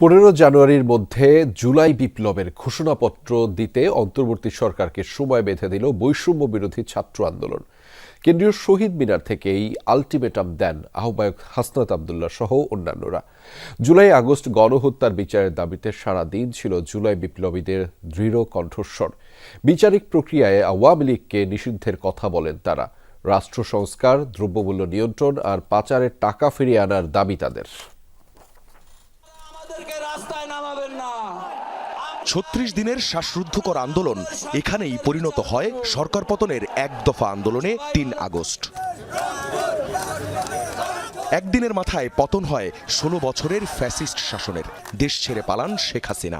পনেরো জানুয়ারির মধ্যে জুলাই বিপ্লবের ঘোষণাপত্র দিতে অন্তর্বর্তী সরকারকে সময় বেঁধে দিল বৈষম্য বিরোধী ছাত্র আন্দোলন। কেন্দ্রীয় শহীদ মিনার থেকেই আলটিমেটাম দেন আহ্বায়ক হাসনাত আবদুল্লাহ সহ অন্যান্যরা। জুলাই আগস্ট গণহত্যার বিচারের দাবিতে সারা দিন ছিল জুলাই বিপ্লবীদের দৃঢ় কণ্ঠস্বর। বিচারিক প্রক্রিয়ায় আওয়ামী লীগকে নিষিদ্ধের কথা বলেন তারা। রাষ্ট্র সংস্কার, দ্রব্যমূল্য নিয়ন্ত্রণ আর পাচারের টাকা ফিরিয়ে আনার দাবি তাদের। আমাদেরকে রাস্তায় নামাবেন না। ছত্রিশ দিনের শ্বাসরুদ্ধকর আন্দোলন এখানেই পরিণত হয় সরকার পতনের এক দফা আন্দোলনে তিন আগস্ট। একদিনের মাথায় পতন হয় ষোলো বছরের ফ্যাসিস্ট শাসনের। দেশ ছেড়ে পালান শেখ হাসিনা।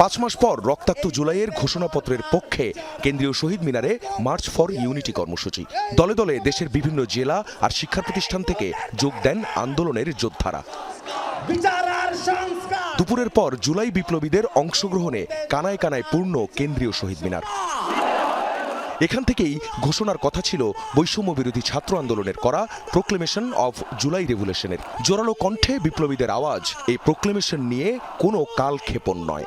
পাঁচ মাস পর রক্তাক্ত জুলাইয়ের ঘোষণাপত্রের পক্ষে কেন্দ্রীয় শহীদ মিনারে মার্চ ফর ইউনিটি কর্মসূচি। দলে দলে দেশের বিভিন্ন জেলা আর শিক্ষা প্রতিষ্ঠান থেকে যোগ দেন আন্দোলনের যোদ্ধারা। দুপুরের পর জুলাই বিপ্লবীদের অংশগ্রহণে কানায় কানায় পূর্ণ কেন্দ্রীয় শহীদ মিনার। এখান থেকেই ঘোষণার কথা ছিল বৈষম্য বিরোধী ছাত্র আন্দোলনের করা প্রোক্লেমেশন অফ জুলাই রেভুলেশনের জোরালো কণ্ঠে বিপ্লবীদের আওয়াজ এই প্রোক্লেমেশন নিয়ে কোনো কালক্ষেপণ নয়।